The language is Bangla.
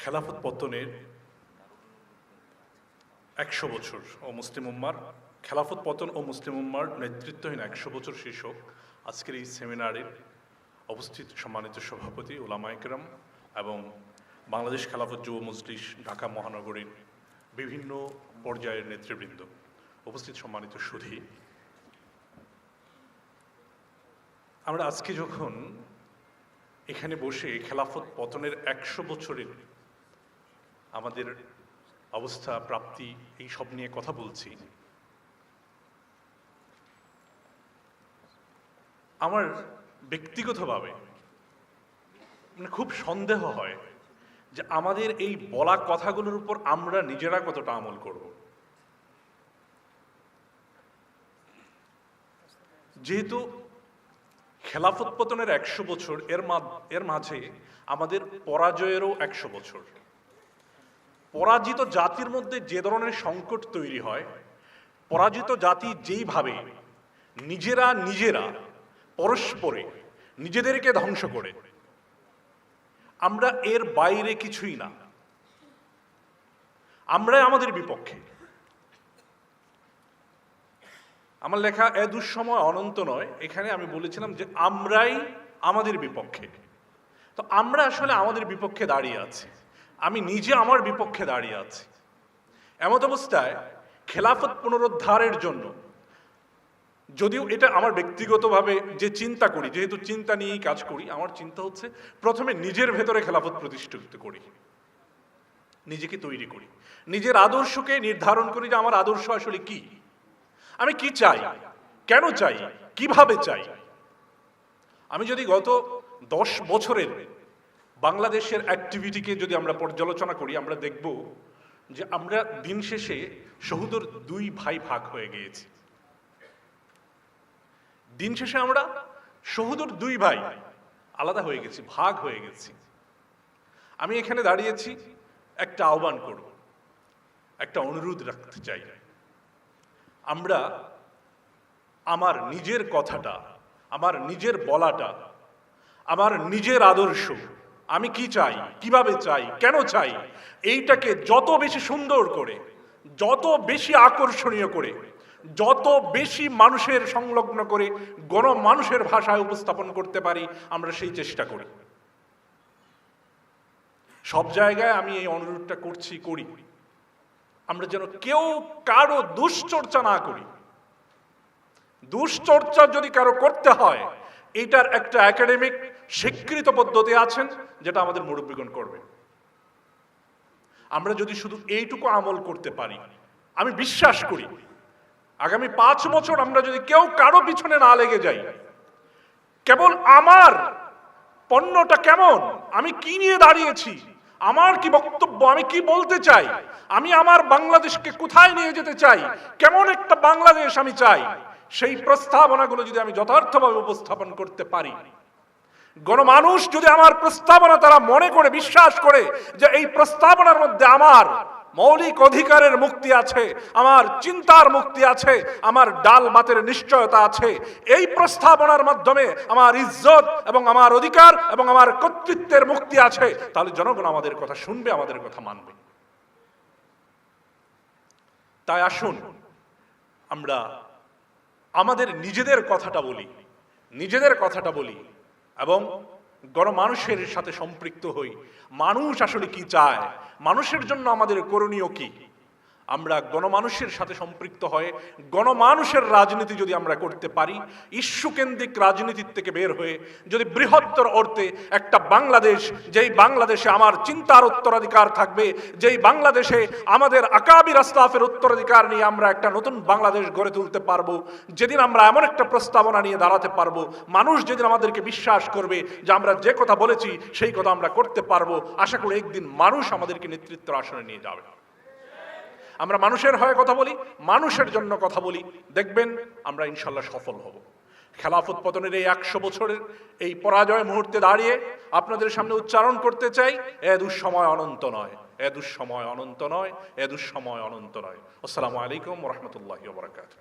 খেলাফত পতনের একশো বছর, ও মুসলিম উম্মার খেলাফত পতন ও মুসলিম উম্মার নেতৃত্বহীন একশো বছর শীর্ষক আজকের এই সেমিনারের অবস্থিত সম্মানিত সভাপতি ওলামা একরাম এবং বাংলাদেশ খেলাফত যুব মজলিস ঢাকা মহানগরীর বিভিন্ন পর্যায়ের নেতৃবৃন্দ। উপস্থিত সম্মানিত সুধী। আমরা আজকে যখন এখানে বসে খেলাফত পতনের একশো বছরের আমাদের অবস্থা, প্রাপ্তি এই সব নিয়ে কথা বলছি। আমার ব্যক্তিগতভাবে মানে খুব সন্দেহ হয় যে আমাদের এই বলা কথাগুলোর উপর আমরা নিজেরা কতটা আমল করব। যেহেতু খেলাফত পতনের একশো বছর, এর এর মাঝে আমাদের পরাজয়েরও একশো বছর। পরাজিত জাতির মধ্যে যে ধরনের সংকট তৈরি হয়, পরাজিত জাতি যেইভাবে নিজেরা নিজেরা পরস্পরে নিজেদেরকে ধ্বংস করে। আমরা এর বাইরে কিছুই না। আমরাই আমাদের বিপক্ষে। আমার লেখা এ দুঃসময় অনন্ত নয়, এখানে আমি বলেছিলাম যে আমরাই আমাদের বিপক্ষে। তো আমরা আসলে আমাদের বিপক্ষে দাঁড়িয়ে আছি। আমি নিজে আমার বিপক্ষে দাঁড়িয়ে আছি। এমত অবস্থায় খেলাফত পুনরুদ্ধারের জন্য যদিও এটা আমার ব্যক্তিগতভাবে যে চিন্তা করি, যেহেতু চিন্তা নিয়েই কাজ করি, আমার চিন্তা হচ্ছে প্রথমে নিজের ভেতরে খেলাফত প্রতিষ্ঠিত করি। নিজেকে তৈরি করি। নিজের আদর্শকে নির্ধারণ করি যে আমার আদর্শ আসলে কি। আমি কি চাই? কেন চাই? কীভাবে চাই? আমি যদি গত দশ বছরের বাংলাদেশের অ্যাক্টিভিটিকে যদি আমরা পর্যালোচনা করি, আমরা দেখব যে আমরা দিন শেষে শহুদর দুই ভাই ভাগ হয়ে গিয়েছি। দিন শেষে আমরা শহুদর দুই ভাই আলাদা হয়ে গেছি, ভাগ হয়ে গেছি। আমি এখানে দাঁড়িয়েছি, একটা আহ্বান করব, একটা অনুরোধ রাখতে চাই। আমরা আমার নিজের কথাটা, আমার নিজের বলাটা, আমার নিজের আদর্শ আমি কি চাই? কীভাবে চাই? কেন চাই? এইটাকে যত বেশি সুন্দর করে, যত বেশি আকর্ষণীয় করে, যত বেশি মানুষের সংলগ্ন করে গণমানুষের ভাষায় উপস্থাপন করতে পারি, আমরা সেই চেষ্টা করি। সব জায়গায় আমি এই অনুরোধটা করছি, করি। আমরা যেন কেউ কারও দুশ্চর্চা না করি। দুশ্চর্চা যদি কারও করতে হয়, এটার একটা একাডেমিক স্বীকৃত পদ্ধতি আছেন যেটা আমাদের মুরব্বীগণ করবে। আমরা যদি শুধু এইটুকু আমল করতে পারি, আমি বিশ্বাস করি, আগামী পাঁচ বছর আমরা যদি কেউ কারও পিছনে না লেগে যাই, কেবল আমার পণ্যটা কেমন, আমি কি নিয়ে দাঁড়িয়েছি, আমার কি বক্তব্য, আমি কি বলতে চাই, আমি আমার বাংলাদেশকে কোথায় নিয়ে যেতে চাই, কেমন একটা বাংলাদেশ আমি চাই, সেই প্রস্তাবনাগুলো যদি আমি যথার্থভাবে উপস্থাপন করতে পারি গণমানুষ যদি আমার প্রস্তাবনা তারা মনে করে, বিশ্বাস করে যে এই প্রস্তাবনার মধ্যে আমার মৌলিক অধিকারের মুক্তি আছে, আমার চিন্তার মুক্তি আছে, আমার ডাল মাতের নিশ্চয়তা আছে, এই প্রস্তাবনার মাধ্যমে আমার ইজ্জত এবং আমার অধিকার এবং আমার কর্তৃত্বের মুক্তি আছে, তাহলে জনগণ আমাদের কথা শুনবে, আমাদের কথা মানবে। তাই আসুন, আমরা আমাদের নিজেদের কথাটা বলি, নিজেদের কথাটা বলি। এবং গণমানুষের সাথে সম্পৃক্ত হই। মানুষ আসলে কি চায়? মানুষের জন্য আমাদের করণীয় কি? আমরা গণমানুষের সাথে সম্পৃক্ত হয়ে, গণমানুষের রাজনীতি যদি আমরা করতে পারি, ইস্যুকেন্দ্রিক রাজনীতির থেকে বের হয়ে, যদি বৃহত্তর অর্থে একটা বাংলাদেশ, যেই বাংলাদেশে আমার চিন্তার উত্তরাধিকার থাকবে, যেই বাংলাদেশে আমাদের আকাবি রাস্তাফের উত্তরাধিকার নিয়ে আমরা একটা নতুন বাংলাদেশ গড়ে তুলতে পারব, যেদিন আমরা এমন একটা প্রস্তাবনা নিয়ে দাঁড়াতে পারব, মানুষ যেদিন আমাদেরকে বিশ্বাস করবে যে আমরা যে কথা বলেছি, সেই কথা আমরা করতে পারব, আশা করি একদিন মানুষ আমাদেরকে নেতৃত্বের আসনে নিয়ে যাবে। আমরা মানুষের হয়ে কথা বলি, মানুষের জন্য কথা বলি, দেখবেন আমরা ইনশাল্লাহ সফল হব। খেলাফত পতনের এই একশো বছরের এই পরাজয় মুহূর্তে দাঁড়িয়ে আপনাদের সামনে উচ্চারণ করতে চাই, এ দুঃসময় অনন্ত নয়, এ দুঃসময় অনন্ত নয়, এ দুঃসময় অনন্ত নয়। আসসালামু আলাইকুম রহমতুল্লাহ বরাকাত